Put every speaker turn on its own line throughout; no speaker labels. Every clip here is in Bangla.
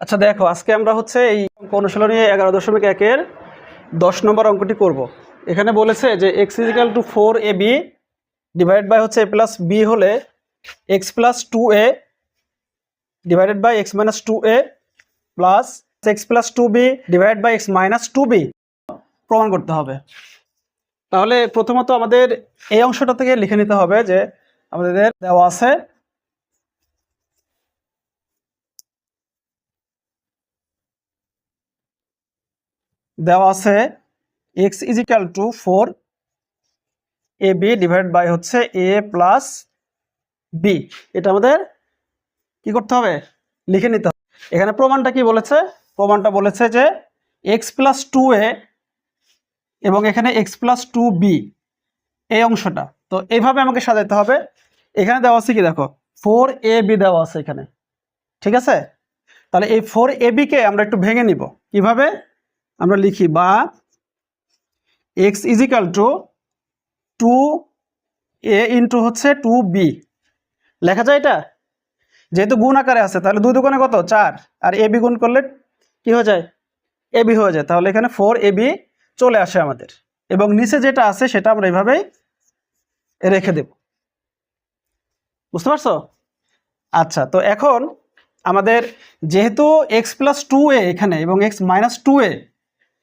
আচ্ছা দেখো, আজকে আমরা হচ্ছে এই অনুশীলনী এগারো দশমিক একের দশ নম্বর অঙ্কটি করব। এখানে বলেছে যে x equal to four a b divided by হচ্ছে এ প্লাস বি হলে x plus two a divided by x minus two a plus x plus two b divided by x minus two b প্রমাণ করতে হবে। তাহলে প্রথমত আমাদের এই অংশটা থেকে লিখে নিতে হবে যে আমাদের দেওয়া আছে দেওয়া আছে x equal to four a b divide by হচ্ছে এ প্লাস বি এটা আমাদের কি করতে হবে? লিখে নিতে হবে। এখানে প্রমাণটা কি বলেছে? প্রমাণটা বলেছে যে এক্স প্লাস টু এ এবং এখানে এক্স প্লাস টু বি এই অংশটা। তো এইভাবে আমাকে সাজাতে হবে। এখানে দেওয়া আছে কি দেখো? ফোর এ বি দেওয়া আছে এখানে। ঠিক আছে? তাহলে এই ফোর এ বিকে আমরা একটু ভেঙে নিব। কীভাবে? আমরা লিখি বা x equal to two a into হচ্ছে টু বি লেখা যায় এটা? যেহেতু গুণ আকারে আছে, তাহলে দুই দোকানে কত? চার। আর এ বি গুণ করলে কি হয়ে যায়? এ বি হয়ে যায়। তাহলে এখানে ফোর এ বি চলে আসে আমাদের। এবং নিচে যেটা আছে, সেটা আমরা এইভাবেই রেখে দেব। বুঝতে পারছ? আচ্ছা তো এখন আমাদের যেহেতু এক্স প্লাস টু এ এখানে এবং এক্স মাইনাস টু এ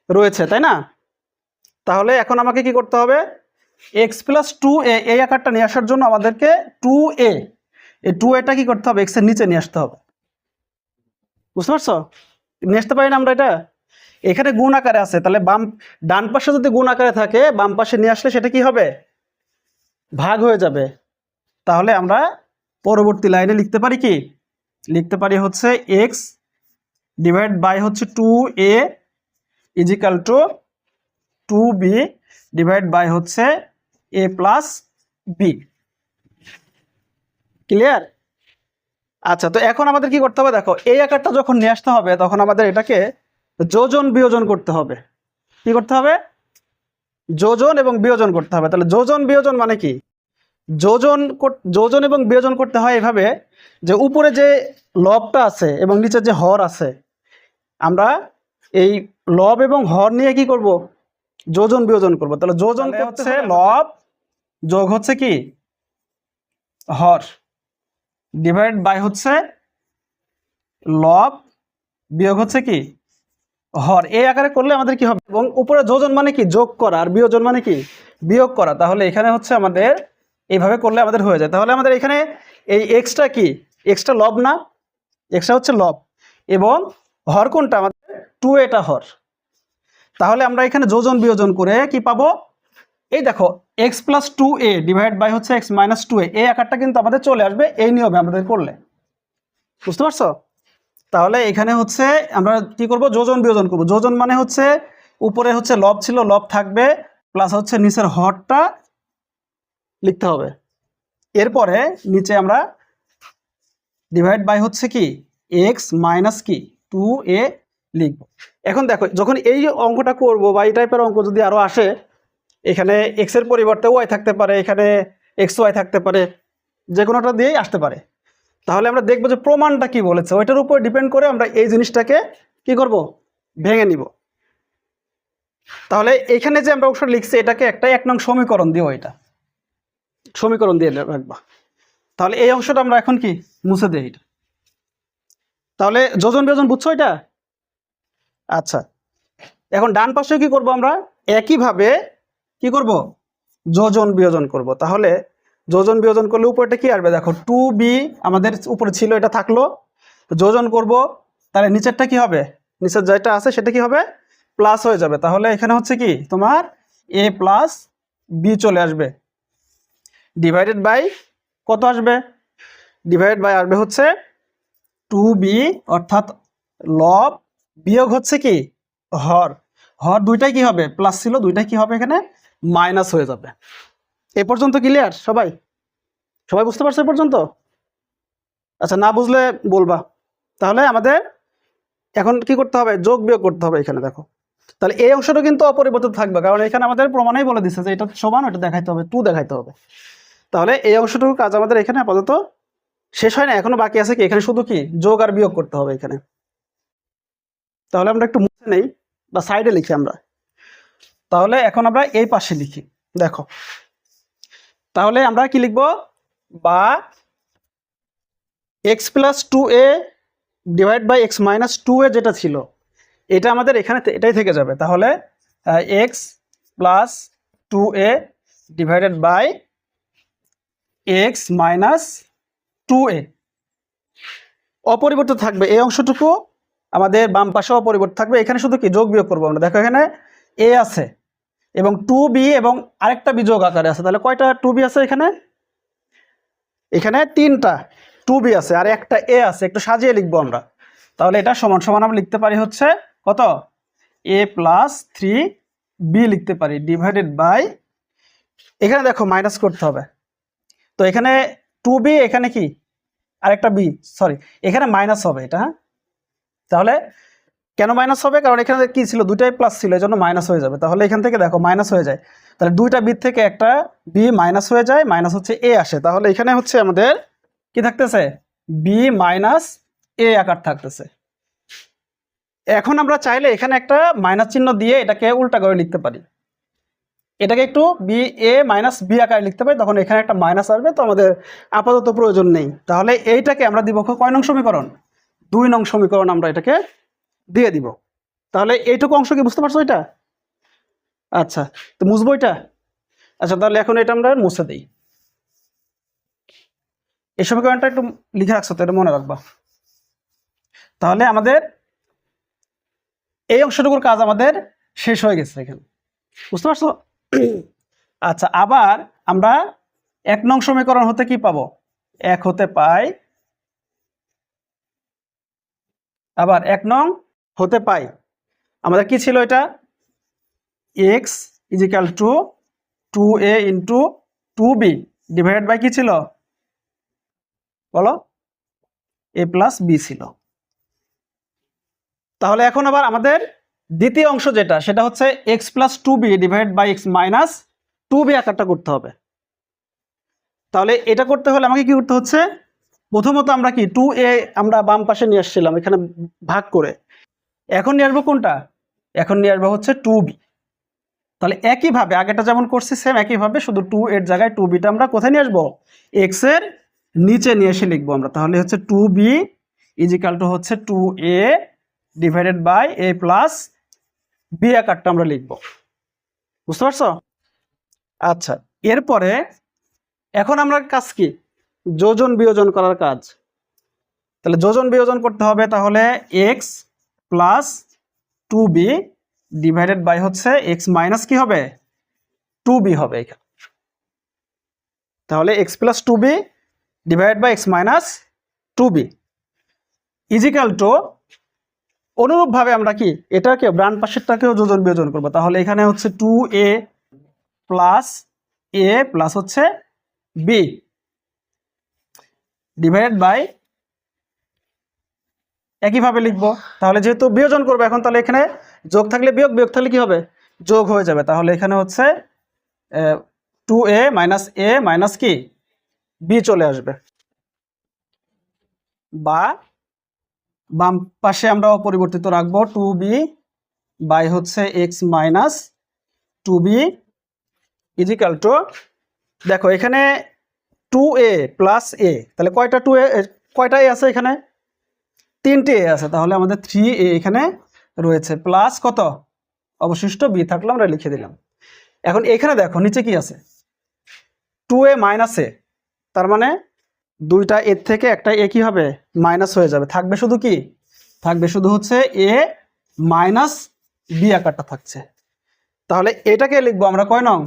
রয়েছে, তাই না? তাহলে এখন আমাকে কি করতে হবে? এক্স প্লাস টু এ এই আকারটা নিয়ে আসার জন্য আমাদেরকে টু এ এই টু এটা কি করতে হবে? এক্সের নিচে নিয়ে আসতে হবে। বুঝতে পারছ? নিয়ে আসতে পারি না আমরা এটা? এখানে গুণ আকারে আছে, তাহলে বাম, ডান পাশে যদি গুণ আকারে থাকে, বাম পাশে নিয়ে আসলে সেটা কি হবে? ভাগ হয়ে যাবে। তাহলে আমরা পরবর্তী লাইনে লিখতে পারি কি? লিখতে পারি হচ্ছে এক্স ডিভাইড বাই হচ্ছে two a equal to two b divide by হচ্ছে এ প্লাস বি ক্লিয়ার আচ্ছা তো এখন আমাদের কি করতে হবে? দেখো, এই আকারটা যখন নিয়ে আসতে হবে, তখন আমাদের এটাকে যোজন বিয়োজন করতে হবে। কি করতে হবে? যোজন এবং বিয়োজন করতে হবে। তাহলে যোজন বিয়োজন মানে কি? যোজন যোজন এবং বিয়োজন করতে হয় এভাবে যে উপরে যে লবটা আছে এবং নিচে যে হর আছে, আমরা এই লব এবং হর নিয়ে কি করব? যোজন বিয়োজন করব। তাহলে যোজন হচ্ছে লব যোগ হচ্ছে কি? হর। ডিভাইড বাই হচ্ছে লব বিয়োগ হচ্ছে কি? হর। এই আকারে করলে আমাদের কি হবে? এবং উপরে যোজন মানে কি? যোগ করা। আর বিয়োজন মানে কি? বিয়োগ করা। তাহলে এখানে হচ্ছে আমাদের এইভাবে করলে আমাদের হয়ে যায়। তাহলে আমাদের এখানে এই এক্সট্রা কি? এক্সট্রা লব না? এক্সট্রা হচ্ছে লব। এবং হর কোনটা? আমাদের টু এটা হর। তাহলে আমরা এখানে যোজন বিয়োজন করে কি পাবো? এই দেখো x plus two a divide by হচ্ছে এক্স মাইনাস টু এ এই আকারটা কিন্তু আমাদের চলে আসবে এই নিয়মে আমাদের করলে। বুঝতে পারছ? তাহলে এখানে হচ্ছে আমরা কি করব? যোজন বিয়োজন করব। যোজন মানে হচ্ছে উপরে হচ্ছে লব ছিল, লব থাকবে প্লাস হচ্ছে নিচের হরটা লিখতে হবে। এরপরে নিচে আমরা ডিভাইড বাই হচ্ছে কি? এক্স মাইনাস কি? টু এ লিখব। এখন দেখো, যখন এই অঙ্কটা করব বা এই টাইপের অঙ্ক যদি আরও আসে, এখানে এক্সের পরিবর্তে ওয়াই থাকতে পারে, এখানে এক্স ওয়াই থাকতে পারে যে কোনোটা দিয়েই আসতে পারে। তাহলে আমরা দেখব যে প্রমাণটা কি বলেছে। ওইটার উপর ডিপেন্ড করে আমরা এই জিনিসটাকে কি করব? ভেঙে নিব। তাহলে এখানে যে আমরা অংশ লিখছি, এটাকে একটা এক নং সমীকরণ দিও এটা। সমীকরণ দিয়ে রাখবা। তাহলে এই অংশটা আমরা এখন কি? মুছে দিই এটা। তাহলে যোজন বিয়োজন বুঝছ এটা? আচ্ছা। এখন ডান পাশে কি করব আমরা? একইভাবে কি করব? যোজন বিয়োজন করব। তাহলে যোজন বিয়োজন করলে উপরটা কি আসবে? দেখো টু বি আমাদের উপরে ছিল, এটা থাকল। যোজন করব, তাহলে নিচেরটা কি হবে? নিচের যেটা আছে, সেটা কি হবে? প্লাস হয়ে যাবে। তাহলে এখানে হচ্ছে কি? তোমার এ প্লাস বি চলে আসবে। ডিভাইডেড বাই কত আসবে? ডিভাইডেড বাই আসবে হচ্ছে টু বি অর্থাৎ লব বিয়োগ হচ্ছে কি? হর। হর দুইটাই কি হবে? প্লাস ছিল, দুইটাই কি হবে এখানে? মাইনাস হয়ে যাবে। এ পর্যন্ত ক্লিয়ার সবাই? সবাই বুঝতে পারছ এ পর্যন্ত? আচ্ছা না বুঝলে বলবা। তাহলে আমাদের এখন কি করতে হবে? যোগ বিয়োগ করতে হবে এখানে, দেখো। তাহলে এই অংশটা কিন্তু অপরিবর্তিত থাকবে, কারণ এখানে আমাদের প্রমাণেই বলে দিচ্ছে যে এটা সমান, ওটা দেখাইতে হবে টু দেখাইতে হবে। তাহলে এই অংশটুকু কাজ আমাদের এখানে আপাতত শেষ হয় না, এখনও বাকি আছে কি? এখানে শুধু কি? যোগ আর বিয়োগ করতে হবে এখানে। তাহলে আমরা একটু মুছে নেই বা সাইডে লিখি আমরা। তাহলে এখন আমরা এই পাশে লিখি। দেখো। তাহলে আমরা কি লিখব? বা x plus two a divide by x minus two a যেটা ছিল, এটা আমাদের এখানে এটাই থেকে যাবে। তাহলে x plus two a divided by x minus two a অপরিবর্তিত থাকবে এই অংশটুকু আমাদের বাম পাশে অপরিবর্তিত থাকবে। এখানে শুধু কি? যোগ বিয়োগ করব আমরা। দেখো এখানে এ আছে এবং টু বি এবং আরেকটা বিযোগ আকারে আছে। তাহলে কয়টা টু বি আছে এখানে? এখানে তিনটা টু বি আছে আর একটা এ আছে। একটু সাজিয়ে লিখব আমরা। তাহলে এটা সমান সমান আমরা লিখতে পারি হচ্ছে কত? এ প্লাস থ্রি বি লিখতে পারি ডিভাইডেড বাই এখানে দেখো মাইনাস করতে হবে। তো এখানে টু বি এখানে কি? আরেকটা বি সরি এখানে মাইনাস হবে এটা হ্যাঁ? তাহলে কেন মাইনাস হবে? কারণ এখানে কি ছিল? দুটাই প্লাস ছিল এই জন্য মাইনাস হয়ে যাবে। তাহলে এখান থেকে দেখো মাইনাস হয়ে যায়। তাহলে দুইটা বি থেকে একটা বি মাইনাস হয়ে যায় মাইনাস হচ্ছে এ আসে। তাহলে এখানে হচ্ছে আমাদের কি থাকতেছে? বি মাইনাস এ আকার থাকতেছে। এখন আমরা চাইলে এখানে একটা মাইনাস চিহ্ন দিয়ে এটাকে উল্টা করে লিখতে পারি। এটাকে একটু বি এ মাইনাস বি আকারে লিখতে পারি, তখন এখানে একটা মাইনাস আসবে। তো আমাদের আপাতত প্রয়োজন নেই। তাহলে এইটাকে আমরা দিব কয় নং সমীকরণ? দুই নং সমীকরণ আমরা এটাকে দিয়ে দিব। তাহলে এইটুকু অংশ কি বুঝতে পারছ এটা? আচ্ছা তো মুছবো এটা? আচ্ছা তাহলে এখন এটা আমরা মুছে দিই। এই সমীকরণটা একটু লিখে রাখছো তো, এটা মনে রাখবা। তাহলে আমাদের এই অংশটুকুর কাজ আমাদের শেষ হয়ে গেছে এখানে। বুঝতে পারছ? আচ্ছা আবার আমরা এক নং সমীকরণ হতে কি পাবো? এক হতে পাই আবার এক নং হতে পাই। আমাদের কি ছিল এটা? X equal to two a into two b divided by কি ছিল? বলো। এ প্লাস বি ছিল। তাহলে এখন আবার আমাদের দ্বিতীয় অংশ যেটা, সেটা হচ্ছে x plus two b divide by x minus two b আকারটা করতে হবে। তাহলে এটা করতে হলে আমাকে কি করতে হচ্ছে? প্রথমত আমরা কি টু এ আমরা বাম পাশে নিয়ে আসছিলাম, এখানে ভাগ করে। এখন নিয়ে আসব কোনটা? এখন নিয়ে আসব হচ্ছে টু বি তাহলে একইভাবে আগেটা যেমন করছি সেম একইভাবে শুধু টু এর জায়গায় টু বিটা আমরা কোথায় নিয়ে আসব? এক্সের নিচে নিয়ে এসে লিখব আমরা। তাহলে হচ্ছে টু বি ইজিক্যাল টু হচ্ছে two a divided by a plus b আকারটা আমরা লিখব। বুঝতে পারছ? আচ্ছা এরপরে এখন আমরা কাজ কি? যোজন বিয়োজন করার কাজ। তাহলে যোজন বিয়োজন করতে হবে তাহলে x plus two b divided by হচ্ছে এক্স মাইনাস কি হবে? টু বি হবে এখানে। তাহলে x plus two b divide by x minus two b equal to অনুরূপভাবে আমরা কি এটাকে ব্রান পাশেরটাকেও যোজন বিয়োজন করব। তাহলে এখানে হচ্ছে two a plus a plus হচ্ছে বি ডিভাইডেড বাই একইভাবে লিখব। তাহলে যেহেতু বিয়োজন করব এখন, তাহলে এখানে যোগ থাকলে বিয়োগ বিয়োগ থাকলে কি হবে? যোগ হয়ে যাবে। তাহলে এখানে হচ্ছে two a minus a minus কি? বি চলে আসবে। বা বাম পাশে আমরা অপরিবর্তিত রাখব টু বি বাই হচ্ছে x minus two b equal to দেখো এখানে টু এ প্লাস এ তাহলে কয়টা টু এ, কয়টা এ আছে এখানে? তিনটে এ আছে, তাহলে আমাদের থ্রি এ এখানে রয়েছে প্লাস কত? অবশিষ্ট বি থাকলে আমরা লিখে দিলাম। এখন এখানে দেখো, নিচে কি আছে? টু এ মাইনাস এ তার মানে দুইটা এর থেকে একটা এ কি হবে? মাইনাস হয়ে যাবে। থাকবে শুধু কি? থাকবে শুধু হচ্ছে এ মাইনাস বি আকারটা থাকছে। তাহলে এটাকে লিখব আমরা কয় নং?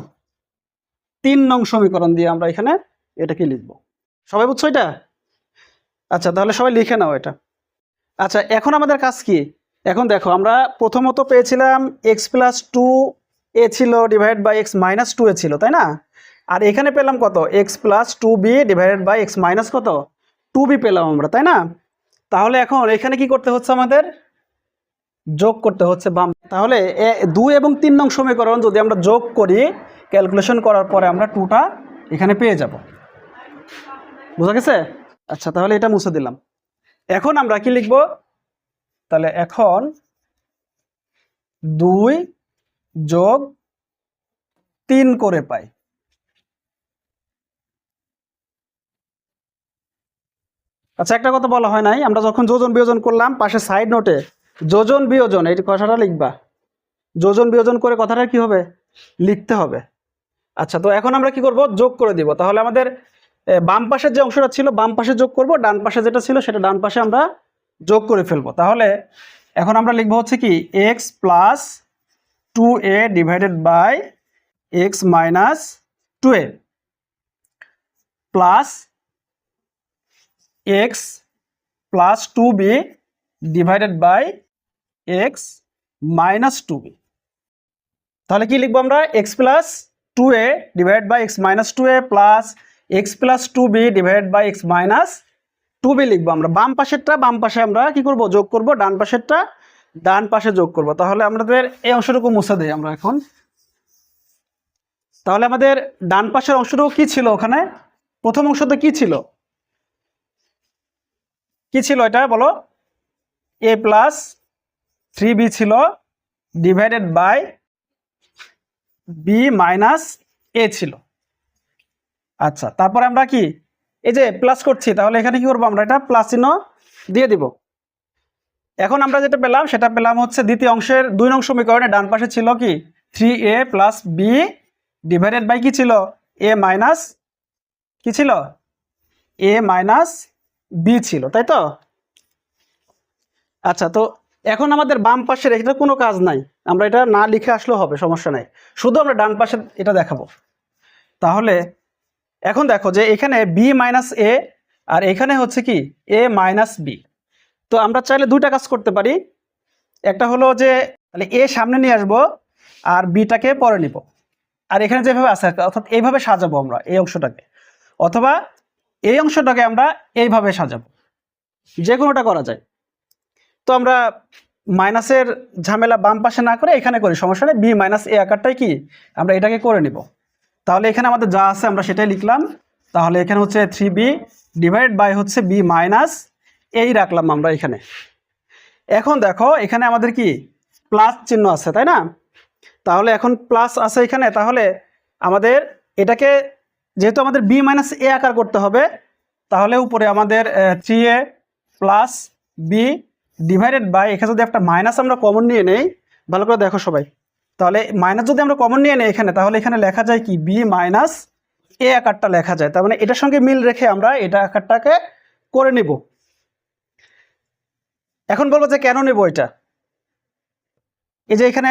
তিন নং সমীকরণ দিয়ে আমরা এখানে এটাকে লিখব। সবাই বুঝছ এটা? আচ্ছা তাহলে সবাই লিখে নাও এটা। আচ্ছা এখন আমাদের কাজ কি? এখন দেখো, আমরা প্রথমত পেয়েছিলাম এক্স প্লাস টু এ ছিল divide by x minus two a ছিল, তাই না? আর এখানে পেলাম কত? X plus two b divided by x minus কত? টু বি পেলাম আমরা, তাই না? তাহলে এখন এখানে কি করতে হচ্ছে আমাদের? যোগ করতে হচ্ছে বাম। তাহলে দুই এবং তিন নং সমীকরণ যদি আমরা যোগ করি ক্যালকুলেশন করার পরে আমরা টুটা এখানে পেয়ে যাব। বুঝা গেছে? আচ্ছা তাহলে এটা মুছে দিলাম। এখন আমরা কি লিখব? তাহলে এখন দুই যোগ তিন করে পাই। আচ্ছা একটা কথা বলা হয় নাই। আমরা যখন যোজন বিয়োজন করলাম, পাশে সাইড নোটে যোজন বিয়োজন, এই কথাটা লিখবা। যোজন বিয়োজন করে কথাটা কি হবে? লিখতে হবে। আচ্ছা তো এখন আমরা কি করব? যোগ করে দিব। তাহলে আমাদের বাম পাশের যে অংশটা ছিল, বাম পাশে যোগ করব, ডান পাশে যেটা ছিল সেটা ডান পাশে আমরা যোগ করে ফেলব। তাহলে এখন আমরা লিখব হচ্ছে কি x plus two a divided by x minus two a plus x plus two b divided by x minus two b তাহলে কি লিখব আমরা? X plus two a divide by x minus two a plus x plus two b divide by x minus two b লিখব আমরা। বাম পাশেরটা, বাম পাশে আমরা কি করব? যোগ করব। ডান পাশেরটা, ডান পাশে যোগ করব। তাহলে আমাদের এই অংশটুকু মুছে দেই আমরা এখন। তাহলে আমাদের ডান পাশের অংশটুকু কি ছিল ওখানে? প্রথম অংশতে কি ছিল? কি ছিল এটা বলো? এ প্লাস থ্রি বি ছিল divided by b minus a ছিল। আচ্ছা তারপরে আমরা কি? এই যে প্লাস করছি, তাহলে এখানে কি করব আমরা? এটা প্লাস চিহ্ন দিয়ে দিব। এখন আমরা যেটা পেলাম, সেটা পেলাম হচ্ছে দ্বিতীয় অংশের দুই নং সমীকরণে ডান পাশে ছিল কি? Three a plus b divided by কি ছিল? এ মাইনাস কি ছিল? এ মাইনাস বি ছিল, তাই তো? আচ্ছা তো এখন আমাদের বাম পাশের এটা কোনো কাজ নাই। আমরা এটা না লিখে আসলেও হবে, সমস্যা নাই। শুধু আমরা ডান পাশে এটা দেখাবো। তাহলে এখন দেখো যে এখানে বি মাইনাস এ আর এখানে হচ্ছে কি? এ মাইনাস বি তো আমরা চাইলে দুইটা কাজ করতে পারি। একটা হলো যে, তাহলে এ সামনে নিয়ে আসব, আর বিটাকে পরে নিব। আর এখানে যেভাবে আছে, অর্থাৎ এইভাবে সাজাবো আমরা এই অংশটাকে। অথবা এই অংশটাকে আমরা এইভাবে সাজাবো। যে কোনোটা করা যায়। তো আমরা মাইনাসের ঝামেলা বাম পাশে না করে এখানে করি। সমস্যা নেই। বি মাইনাস এ আকারটাই কি? আমরা এটাকে করে নিব। তাহলে এখানে আমাদের যা আছে আমরা সেটাই লিখলাম। তাহলে এখানে হচ্ছে থ্রি বি ডিভাইড বাই হচ্ছে বি মাইনাস এই রাখলাম আমরা এখানে। এখন দেখো, এখানে আমাদের কি? প্লাস চিহ্ন আছে, তাই না? তাহলে এখন প্লাস আছে এখানে, তাহলে আমাদের এটাকে যেহেতু আমাদের বি মাইনাস এ আকার করতে হবে, তাহলে উপরে আমাদের three a plus b divided by এখানে যদি একটা মাইনাস আমরা কমন নিয়ে নেই, ভালো করে দেখো সবাই। তাহলে মাইনাস যদি আমরা কমন নিয়ে নিই এখানে, তাহলে এখানে লেখা যায় কি? বি মাইনাস এ আকারটা লেখা যায়। তার মানে এটার সঙ্গে মিল রেখে আমরা এটা আকারটাকে করে নিব। এখন বলব যে কেন নেব এটা? এই যে এখানে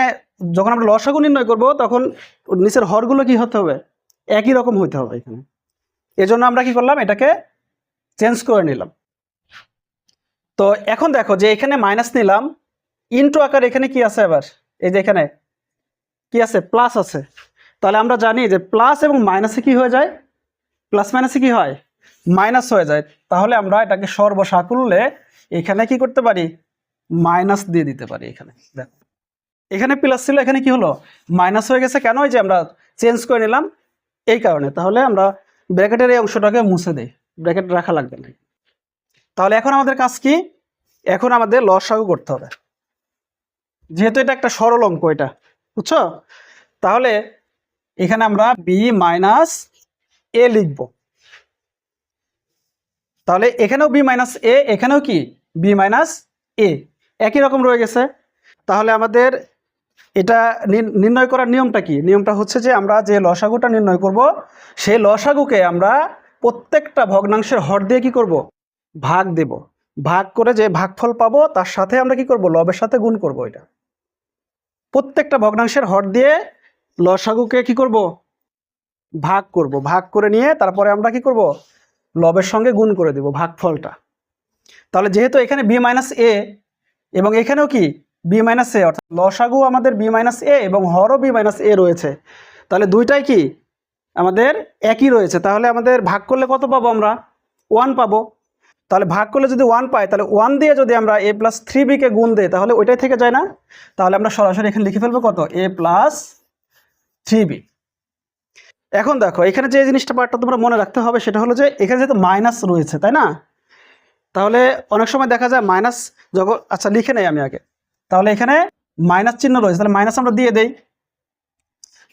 যখন আমরা লসাগু নির্ণয় করব, তখন নিচের হরগুলো কি হতে হবে? একই রকম হইতে হবে এখানে। এজন্য আমরা কি করলাম? এটাকে চেঞ্জ করে নিলাম। তো এখন দেখো যে এখানে মাইনাস নিলাম। ইনটু আকার এখানে কি আছে আবার? এই যে এখানে কি আছে? প্লাস আছে। তাহলে আমরা জানি যে প্লাস এবং মাইনাসে কি হয়ে যায়? প্লাস মাইনাসে কি হয়? মাইনাস হয়ে যায়। তাহলে আমরা এটাকে সর্বসাকুল্যে এখানে কি করতে পারি? মাইনাস দিয়ে দিতে পারি এখানে। দেখো। এখানে প্লাস ছিল, এখানে কি হলো? মাইনাস হয়ে গেছে কেন? যে আমরা চেঞ্জ করে নিলাম এই কারণে। তাহলে আমরা ব্র্যাকেটের এই অংশটাকে মুছে দিই। ব্র্যাকেট রাখা লাগবে না। তাহলে এখন আমাদের কাজ কি? এখন আমাদের লসাগু করতে হবে। যেহেতু এটা একটা সরল অঙ্ক এটা। বুঝছ? তাহলে এখানে আমরা বি মাইনাস এ লিখব। তাহলে এখানেও বি মাইনাস এ এখানেও কি? বি মাইনাস এ একই রকম রয়ে গেছে। তাহলে আমাদের এটা নির- নির্ণয় করার নিয়মটা কি? নিয়মটা হচ্ছে যে আমরা যে লসাগুটা নির্ণয় করব, সেই লসাগুকে আমরা প্রত্যেকটা ভগ্নাংশের হর দিয়ে কি করব? ভাগ দেব। ভাগ করে যে ভাগফল পাবো, তার সাথে আমরা কি করব? লবের সাথে গুণ করব এটা। প্রত্যেকটা ভগ্নাংশের হর দিয়ে লসাগুকে কি করব? ভাগ করব। ভাগ করে নিয়ে তারপরে আমরা কি করব? লবের সঙ্গে গুণ করে দেব ভাগফলটা। তাহলে যেহেতু এখানে বি মাইনাস এ এবং এখানেও কি? বি মাইনাস এ অর্থাৎ লসাগু আমাদের বি মাইনাস এ এবং হরও বি মাইনাস এ রয়েছে। তাহলে দুইটাই কি? আমাদের একই রয়েছে। তাহলে আমাদের ভাগ করলে কত পাবো আমরা? ওয়ান পাবো। তাহলে ভাগ করলে যদি ওয়ান পাই, তাহলে ওয়ান দিয়ে যদি আমরা এ প্লাস থ্রি বিকে গুণ দিই, তাহলে ওইটাই থেকে যায় না? তাহলে আমরা সরাসরি এখানে লিখে ফেলব কত? এ প্লাস থ্রি বি এখন দেখো, এখানে যে জিনিসটা পার্টটা তোমরা মনে রাখতে হবে, সেটা হলো যে এখানে যেহেতু মাইনাস রয়েছে, তাই না? তাহলে অনেক সময় দেখা যায় মাইনাস যখন আচ্ছা লিখে নেই আমি আগে। তাহলে এখানে মাইনাস চিহ্ন রয়েছে, তাহলে মাইনাস আমরা দিয়ে দেই।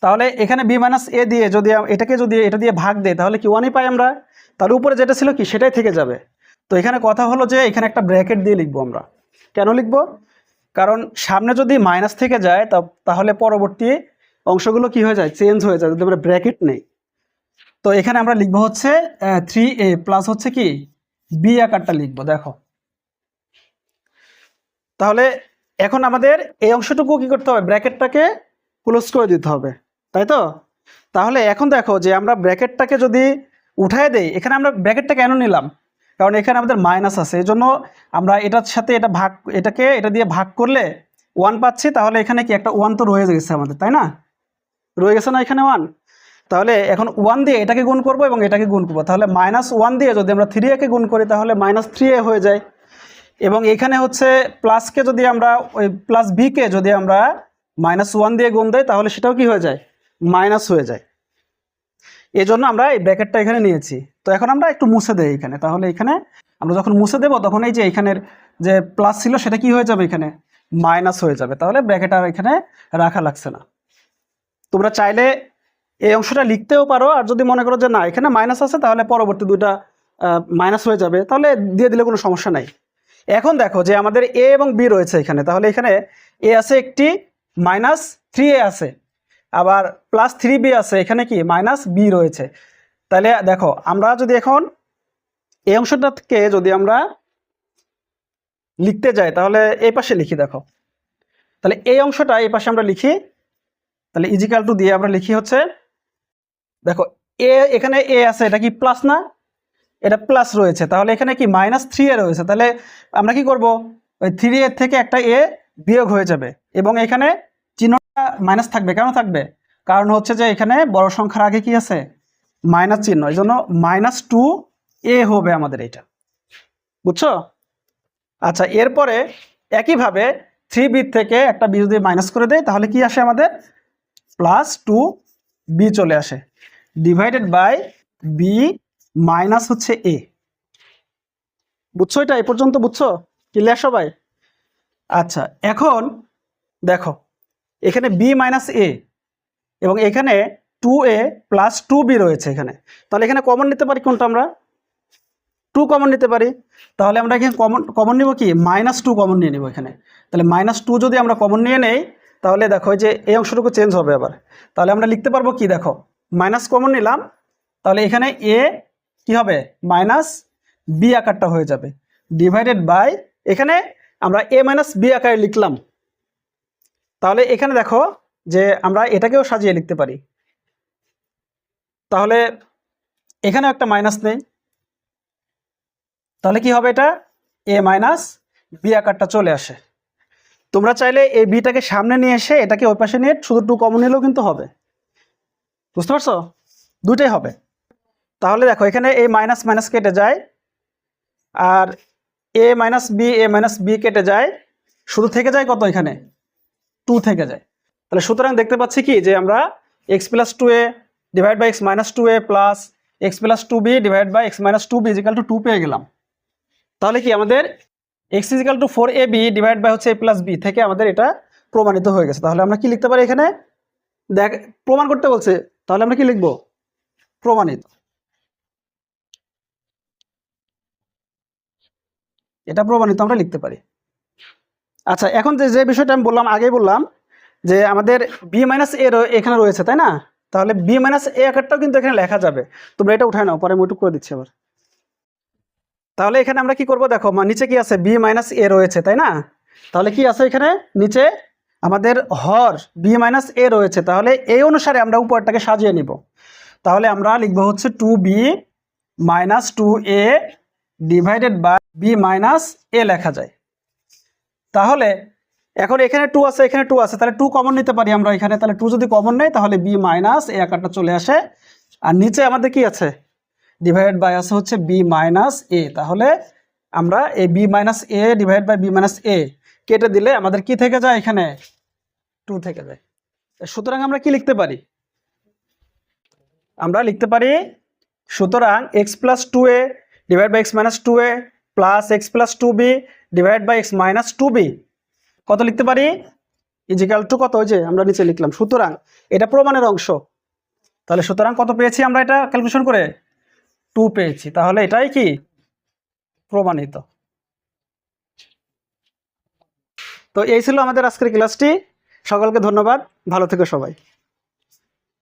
তাহলে এখানে বি মাইনাস এ দিয়ে যদি এটাকে যদি, এটা দিয়ে ভাগ দেয় তাহলে কি ওয়ানই পাই আমরা? তাহলে উপরে যেটা ছিল কি, সেটাই থেকে যাবে। তো এখানে কথা হলো যে এখানে একটা ব্র্যাকেট দিয়ে লিখব আমরা। কেন লিখব? কারণ সামনে যদি মাইনাস থেকে যায়, তা, তাহলে পরবর্তী অংশগুলো কি হয়ে যায়? চেঞ্জ হয়ে যায়, যদি আমরা ব্র্যাকেট নেই। তো এখানে আমরা লিখব হচ্ছে থ্রি এ প্লাস হচ্ছে কি? বি আকারটা লিখব, দেখো। তাহলে এখন আমাদের এই অংশটুকু কি করতে হবে? ব্র্যাকেটটাকে ক্লোজ করে দিতে হবে, তাই তো? তাহলে এখন দেখো যে আমরা ব্র্যাকেটটাকে যদি উঠায় দেই, এখানে আমরা ব্র্যাকেটটা কেন নিলাম? কারণ এখানে আমাদের মাইনাস আছে। এই জন্য আমরা এটার সাথে এটা ভাগ, এটাকে এটা দিয়ে ভাগ করলে ওয়ান পাচ্ছি, তাহলে এখানে কি একটা ওয়ান তো রয়ে গেছে আমাদের, তাই না? রয়ে গেছে না এখানে ওয়ান তাহলে এখন ওয়ান দিয়ে এটাকে গুণ করব এবং এটাকে গুণ করব। তাহলে মাইনাস ওয়ান দিয়ে যদি আমরা থ্রি একে গুণ করি, তাহলে মাইনাস থ্রি এ হয়ে যায়। এবং এখানে হচ্ছে প্লাসকে যদি আমরা, ওই প্লাস বিকে যদি আমরা মাইনাস ওয়ান দিয়ে গুণ দেয় তাহলে সেটাও কি হয়ে যায়? মাইনাস হয়ে যায়। এই জন্য আমরা এই ব্র্যাকেটটা এখানে নিয়েছি। তো এখন আমরা একটু মুছে দেই এখানে। তাহলে এখানে আমরা যখন মুছে দেবো তখন এই যে এখানের যে প্লাস ছিল সেটা কি হয়ে যাবে এখানে? মাইনাস হয়ে যাবে। তাহলে ব্র্যাকেট আর এখানে রাখা লাগছে না। তোমরা চাইলে এই অংশটা লিখতেও পারো। আর যদি মনে করো যে না, এখানে মাইনাস আছে, তাহলে পরবর্তী দুইটা মাইনাস হয়ে যাবে। তাহলে দিয়ে দিলে কোনো সমস্যা নাই। এখন দেখো যে আমাদের এ এবং বি রয়েছে এখানে। তাহলে এখানে এ আছে একটি মাইনাস থ্রি এ আছে। আবার প্লাস থ্রি বি আছে, এখানে কি? মাইনাস বি রয়েছে। তাহলে দেখো, আমরা যদি এখন এই অংশটাকে যদি আমরা লিখতে যাই, তাহলে এই পাশে লিখি, দেখো। তাহলে এই অংশটা এই পাশে আমরা লিখি, তাহলে ইজিক্যাল টু দিয়ে আমরা লিখি হচ্ছে, দেখো এ এখানে এ আছে, এটা কি প্লাস না? এটা প্লাস রয়েছে। তাহলে এখানে কি মাইনাস থ্রি এ রয়েছে। তাহলে আমরা কি করব? ওই থ্রি এর থেকে একটা এ বিয়োগ হয়ে যাবে। এবং এখানে মাইনাস থাকবে। কেন থাকবে? কারণ হচ্ছে যে এখানে বড় সংখ্যার আগে কি আছে? মাইনাস চিহ্ন। এই জন্য মাইনাস টু এ হবে আমাদের এটা বুঝছ? আচ্ছা এরপরে একইভাবে থ্রি বি থেকে একটা বি যদি মাইনাস করে দেয়, তাহলে কি আসে আমাদের? প্লাস টু বি চলে আসে। ডিভাইডেড বাই বি মাইনাস হচ্ছে এ বুঝছ এটা? এ পর্যন্ত বুঝছ? ক্লিয়ার সবাই? আচ্ছা এখন দেখো এখানে বি মাইনাস এ এবং এখানে two a plus two b রয়েছে এখানে। তাহলে এখানে কমন নিতে পারি কোনটা আমরা? টু কমন নিতে পারি। তাহলে আমরা এখানে কমন কমন নিব কি? মাইনাস টু কমন নিয়ে নেব এখানে। তাহলে মাইনাস টু যদি আমরা কমন নিয়ে নেই, তাহলে দেখো যে এই অংশটুকু চেঞ্জ হবে আবার। তাহলে আমরা লিখতে পারব কি দেখো? মাইনাস কমন নিলাম। তাহলে এখানে এ কি হবে? মাইনাস বি আকারটা হয়ে যাবে। ডিভাইডেড বাই এখানে আমরা এ মাইনাস বি আকারে লিখলাম। তাহলে এখানে দেখো যে আমরা এটাকেও সাজিয়ে লিখতে পারি। তাহলে এখানেও একটা মাইনাস নেই। তাহলে কি হবে এটা? এ মাইনাস বি আকারটা চলে আসে। তোমরা চাইলে এই বিটাকে সামনে নিয়ে এসে এটাকে ওই পাশে নিয়ে শুধু টু কমন নিলেও কিন্তু হবে। বুঝতে পারছ? দুটাই হবে। তাহলে দেখো এখানে এই মাইনাস মাইনাস কেটে যায় আর a minus b a minus b কেটে যায়। শুধু থেকে যায় কত এখানে? টু থেকে যায়। তাহলে সুতরাং দেখতে পাচ্ছি কি? যে আমরা x plus two a divide by x minus two a plus x plus two b divide by x minus two b equal to two পেয়ে গেলাম। তাহলে কি আমাদের x equal to four a b divide by হচ্ছে এ প্লাস বি থেকে আমাদের এটা প্রমাণিত হয়ে গেছে। তাহলে আমরা কি লিখতে পারি এখানে? দেখ, প্রমাণ করতে বলছে। তাহলে আমরা কি লিখব? প্রমাণিত। এটা প্রমাণিত আমরা লিখতে পারি। আচ্ছা এখন যে যে বিষয়টা আমি বললাম, আগেই বললাম যে, আমাদের বি মাইনাস এ এখানে রয়েছে, তাই না? তাহলে বি মাইনাস এ আকারটাও কিন্তু এখানে লেখা যাবে। তোমরা এটা উঠায় নাও, পরে আমি করে দিচ্ছি আবার। তাহলে এখানে আমরা কি করব দেখো নিচে কি আছে? বি মাইনাস এ রয়েছে, তাই না? তাহলে কি আছে এখানে? নিচে আমাদের হর বি মাইনাস এ রয়েছে, তাহলে এই অনুসারে আমরা উপরটাকে সাজিয়ে নিব। তাহলে আমরা লিখব হচ্ছে two b minus two a divided by b minus a লেখা যায়। তাহলে এখন এখানে টু আছে, এখানে টু আছে, তাহলে টু কমন নিতে পারি আমরা এখানে, তাহলে টু যদি কমন নেই, তাহলে বি মাইনাস এ আকারটা চলে আসে। আর নিচে আমাদের কি আছে? ডিভাইড বাই আছে হচ্ছে বি মাইনাস এ তাহলে আমরা এই b minus a divide by b minus a কেটে দিলে আমাদের কি থেকে যায় এখানে? টু থেকে যায়। সুতরাং আমরা কি লিখতে পারি? আমরা লিখতে পারি, সুতরাং x plus two a divide by x minus two a plus x plus two b divide by x minus two b কত লিখতে পারি? ইজিক্যাল টু কত? যে আমরা নিচে লিখলাম। সুতরাং এটা প্রমাণের অংশ। তাহলে সুতরাং কত পেয়েছি আমরা এটা ক্যালকুলেশন করে? টু পেয়েছি। তাহলে এটাই কি? প্রমাণিত। তো এই ছিল আমাদের আজকের ক্লাসটি সকলকে ধন্যবাদ। ভালো থেকো সবাই।